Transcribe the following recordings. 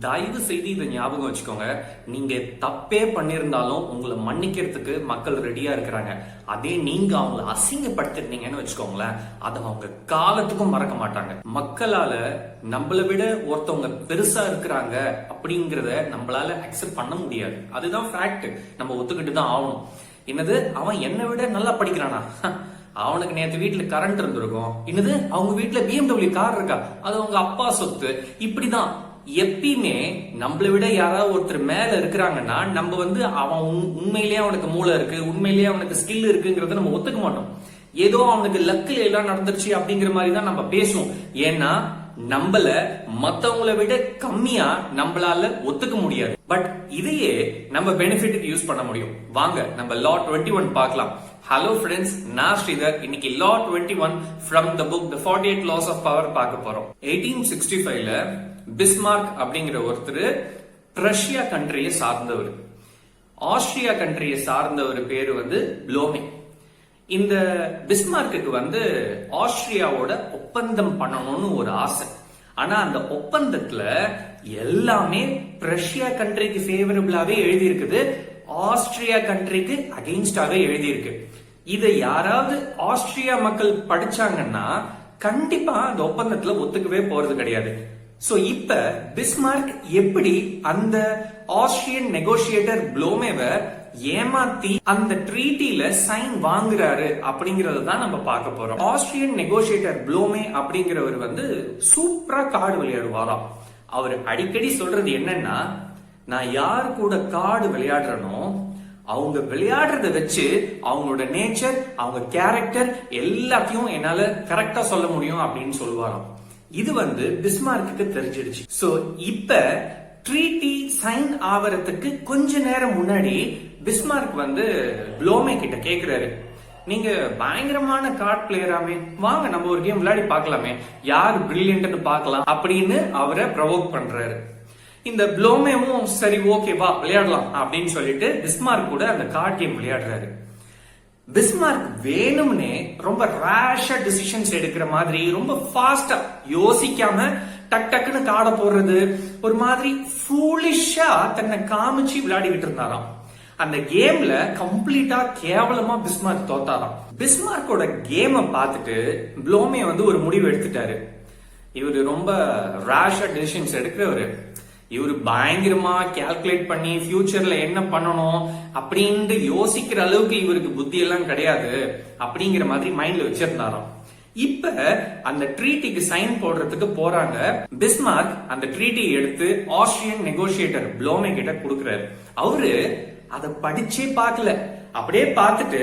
தயவு செய்து இதை ஞாபகம் வச்சுக்கோங்க. நீங்க தப்பே பண்ணியிருந்தாலும் உங்களை மன்னிக்கிறதுக்கு மக்கள் ரெடியா இருக்கிறாங்க. அதே நீங்க அவங்கள அசிங்கப்படுத்திருந்தீங்கன்னு வச்சுக்கோங்களேன் அதை அவங்க காலத்துக்கும் மறக்க மாட்டாங்க. மக்களால நம்மளை விட ஒருத்தவங்க பெருசா இருக்கிறாங்க அப்படிங்கிறத நம்மளால அக்செப்ட் பண்ண முடியாது. அதுதான் ஃபேக்ட் நம்ம ஒத்துக்கிட்டு தான் ஆகணும். என்னது? அவன் என்னை விட நல்லா படிக்கிறானா? அவனுக்கு நேற்று வீட்டுல கரண்ட் இருந்திருக்கும். என்னது? அவங்க வீட்டுல பிஎம்டபிள்யூ கார் இருக்கா? அது அவங்க அப்பா சொத்து. இப்படிதான். எப்பயுமே நம்மளை விட யாராவது ஒருத்தர் மேல இருக்கிறாங்கன்னா நம்ம வந்து அவன் உண்மையிலேயே அவனுக்கு மூளை இருக்கு உண்மையிலேயே அவனுக்கு ஸ்கில் இருக்குங்கிறத நம்ம ஒத்துக்க மாட்டோம். ஏதோ அவனுக்கு லக்கில் எல்லாம் நடந்துருச்சு அப்படிங்கிற மாதிரி தான் நம்ம பேசுவோம். ஏன்னா நம்மள மத்தவங்கள விட கம்மியா நம்மளால ஒத்துக்க முடியாது. பட் இதையே நம்ம பெனிஃபிட்டுக்கு யூஸ் பண்ண முடியும். வாங்க நம்ம லா டுவெண்ட்டி ஒன் பார்க்கலாம். ஹலோ ஃப்ரெண்ட்ஸ் நான் ஸ்ரீதர். இன்னைக்கு law twenty one from the book the forty eight laws of power பார்க்க போறோம். எயிட்டீன் சிக்ஸ்டி ஃபைவ்ல பிஸ்மார்க் அப்படிங்கிற ஒருத்தர் ரஷ்யா கண்ட்ரியை சார்ந்தவர். ஆஸ்திரியா கண்ட்ரியை சார்ந்தவர் பேரு வந்து ப்ளோமே. இந்த பிஸ்மார்க்குக்கு வந்து ஆஸ்திரியாவோட ஒப்பந்தம் பண்ணணும்னு ஒரு ஆசை. ஆனா அந்த ஒப்பந்தத்துல எல்லாமே ரஷ்யா கண்ட்ரிக்கு ஃபேவரபிளாவே எழுதி இருக்குது ஆஸ்திரியா கண்ட்ரிக்கு அகெயின்ஸ்டாவே எழுதி இருக்கு இதை யாராவது ஆஸ்திரியா மக்கள் படிச்சாங்கன்னா கண்டிப்பா அந்த ஒப்பந்தத்துல ஒத்துக்கவே போறது கிடையாது. சோ இப்ப பிஸ்மார்க் எப்படி அந்த ஆஸ்திரியன் நெகோசியேட்டர் ப்ளோமேவை ஏமாத்தி அந்த ட்ரீட்டில சைன் வாங்குறாரு அப்படிங்கறத தான் நம்ம பார்க்க போறோம். ஆஸ்திரியன் நெகோசியேட்டர் ப்ளோமே அப்படிங்கிறவர் வந்து சூப்பரா கார்டு விளையாடுவாராம். அவர் அடிக்கடி சொல்றது என்னன்னா நான் யார் கூட கார்டு விளையாடுறனோ அவங்க விளையாடுறத வச்சு அவங்களோட நேச்சர் அவங்க கேரக்டர் எல்லாத்தையும் என்னால கரெக்டா சொல்ல முடியும் அப்படின்னு சொல்லுவாராம். இது வந்து பிஸ்மார்க்கு தெரிஞ்சிடுச்சு. சோ இப்ப ட்ரீட்டி சைன் ஆவறதுக்கு கொஞ்ச நேரம் முன்னாடி பிஸ்மார்க் வந்து ப்ளோமே கிட்ட கேக்குறாரு. நீங்க பயங்கரமான கார்ட் பிளேயராமே வாங்க நம்ம ஒரு கேம் விளையாடி பார்க்கலாமே. யார் பிரில்லியன்ட்னு பார்க்கலாம் அப்படின்னு அவரை ப்ரொவோக் பண்றாரு. இந்த ப்ளோமேவும் சரி ஓகேவா விளையாடலாம் அப்படின்னு சொல்லிட்டு பிஸ்மார்க் கூட அந்த கார்ட் கேம் விளையாடுறாரு. பிஸ்மார்க் வேணும்னே ரொம்ப ரேஷா டிசிஷன்ஸ் எடுக்கிற மாதிரி ரொம்ப ஃபாஸ்டா யோசிக்காம டக் டக்குன்னு காடை போடுறது ஒரு மாதிரி ஃபூலிஷா தன்னை காமிச்சு விளையாடிக்கிட்டு இருந்தாராம். அந்த கேம்ல கம்ப்ளீட்டா கேவலமா பிஸ்மார்க் தோத்தாராம். பிஸ்மார்க்கோட கேமை பார்த்துட்டு ப்ளோமே வந்து ஒரு முடிவு எடுத்துட்டாரு. இவர் ரொம்ப ரேஷா டெசிஷன்ஸ் எடுக்கிறவரு. இவரு பயங்கரமா கால்குலேட் பண்ணி ஃபியூச்சர்ல என்ன பண்ணணும் அப்படின்ட்டு யோசிக்கிற அளவுக்கு இவருக்கு புத்தி எல்லாம் கிடையாது அப்படிங்கிற மாதிரி மைண்ட்ல வச்சிருந்தாராம். இப்ப அந்த ட்ரீட்டிக்கு சைன் போடுறதுக்கு போறாங்க. பிஸ்மார்க் அந்த ட்ரீட்டி எடுத்து ஆஸ்திரியன் நெகோசியேட்டர் ப்ளோமே கிட்ட கொடுக்கிறாரு. அவரு அதை படிச்சே பார்க்கல. அப்படியே பார்த்துட்டு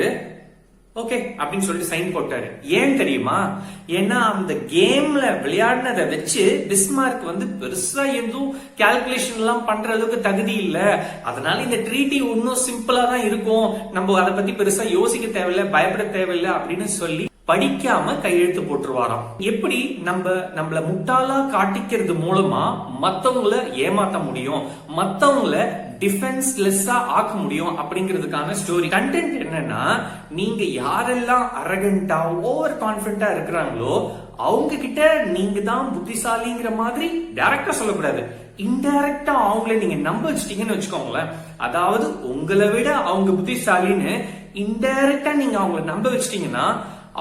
ஓகே அப்படின்னு சொல்லிட்டு சைன் போட்டாரு. ஏன் தெரியுமா? ஏன்னா அந்த கேம்ல விளையாடினதை வச்சு பிஸ்மார்க் வந்து பெருசா எதுவும் கால்குலேஷன் எல்லாம் பண்ற அளவுக்கு தகுதி இல்ல. அதனால இந்த ட்ரீட்டி இன்னும் சிம்பிளா தான் இருக்கும். நம்ம அதை பத்தி பெருசா யோசிக்க தேவையில்லை பயப்பட தேவையில்ல அப்படின்னு சொல்லி படிக்காம கையெழுத்து போட்டுருவாராம். எப்படி? நம்ம நம்மள முட்டாளா காட்டிக்கிறது மூலமா மத்தவங்கள ஏமாத்த முடியும். மத்தவங்கள டிஃபென்ஸ்லெஸ்ஸா ஆக்க முடியும் அப்படிங்கிறதுக்கான ஸ்டோரி கண்டென்ட் என்னன்னா நீங்க யாரெல்லாம் அரகண்டா ஓவர் கான்பிடண்டா இருக்கிறாங்களோ அவங்க கிட்ட நீங்க தான் புத்திசாலிங்கிற மாதிரி டைரக்டா சொல்லக்கூடாது. இன்டைரக்டா அவங்கள நீங்க நம்ப வச்சிட்டீங்கன்னு வச்சுக்கோங்களேன். அதாவது உங்களை விட அவங்க புத்திசாலின்னு இன்டைரக்டா நீங்க அவங்கள நம்ப வச்சிட்டீங்கன்னா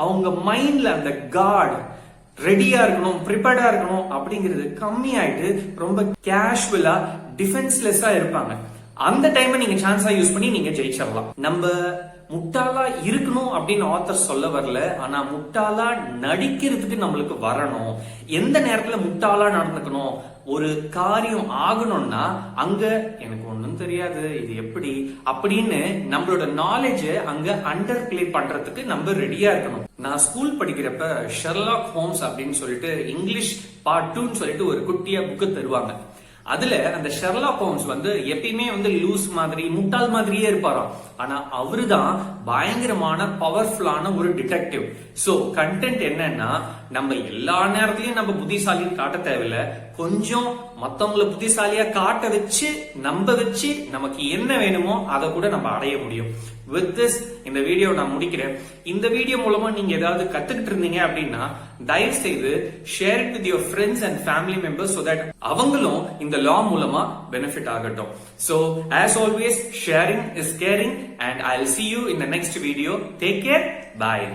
அவங்க மைண்ட்ல அந்த காட் ரெடியா இருக்கணும் ப்ரிப்பேர்டா இருக்கணும் அப்படிங்கிறது கம்மியாயிட்டு ரொம்ப கேஷுவலா டிஃபென்ஸ்லெஸ்ஸா இருப்பாங்க. அந்த டைமை நீங்க சான்ஸா யூஸ் பண்ணி நீங்க ஜெயிச்சிடலாம் நம்ம முட்டாளா இருக்கணும் அப்படின்னு ஆத்தர் சொல்ல வரல. ஆனா முட்டாளா நடிக்கிறதுக்கு நம்மளுக்கு வரணும். எந்த நேரத்துல முட்டாளா நடந்துக்கணும்? ஒரு காரியம் ஆகணும்னா அங்க எனக்கு ஒண்ணும் தெரியாது இது எப்படி? அப்படின்னு நம்மளோட நாலேஜ அங்க அண்டர் பிளே பண்றதுக்கு நம்ம ரெடியா இருக்கணும். நான் ஸ்கூல் படிக்கிறப்ப ஷெர்லாக் ஹோம்ஸ் அப்படின்னு சொல்லிட்டு இங்கிலீஷ் பார்ட் டூன்னு சொல்லிட்டு ஒரு குட்டியா புக்கு தருவாங்க. அதுல அந்த ஷெர்லா ஹோம்ஸ் வந்து எப்பயுமே வந்து லூஸ் மாதிரி முட்டாள் மாதிரியே இருப்பாராம். ஆனா அவருதான் பயங்கரமான பவர்ஃபுல்லான ஒரு டிடெக்டிவ் சோ கண்டென்ட் என்னன்னா நம்ம எல்லா நேரத்திலயும் நம்ம புத்திசாலின்னு காட்ட தேவையில்ல. கொஞ்சம் மத்தவங்களை புத்திசாலியா காட்ட வச்சு நம்ப வச்சு நமக்கு என்ன வேணுமோ அதை கூட நம்ம அடைய முடியும். வித் திஸ் இந்த வீடியோ நான் முடிக்கிறேன். இந்த வீடியோ மூலமா நீங்க ஏதாவது கத்துக்கிட்டு இருந்தீங்க அப்படின்னா தயவு செய்து share it with your friends and family members so that அவங்களும் இந்த லா மூலமா பெனிஃபிட் ஆகட்டும். So as always sharing is caring and I see you in the next video. Take care.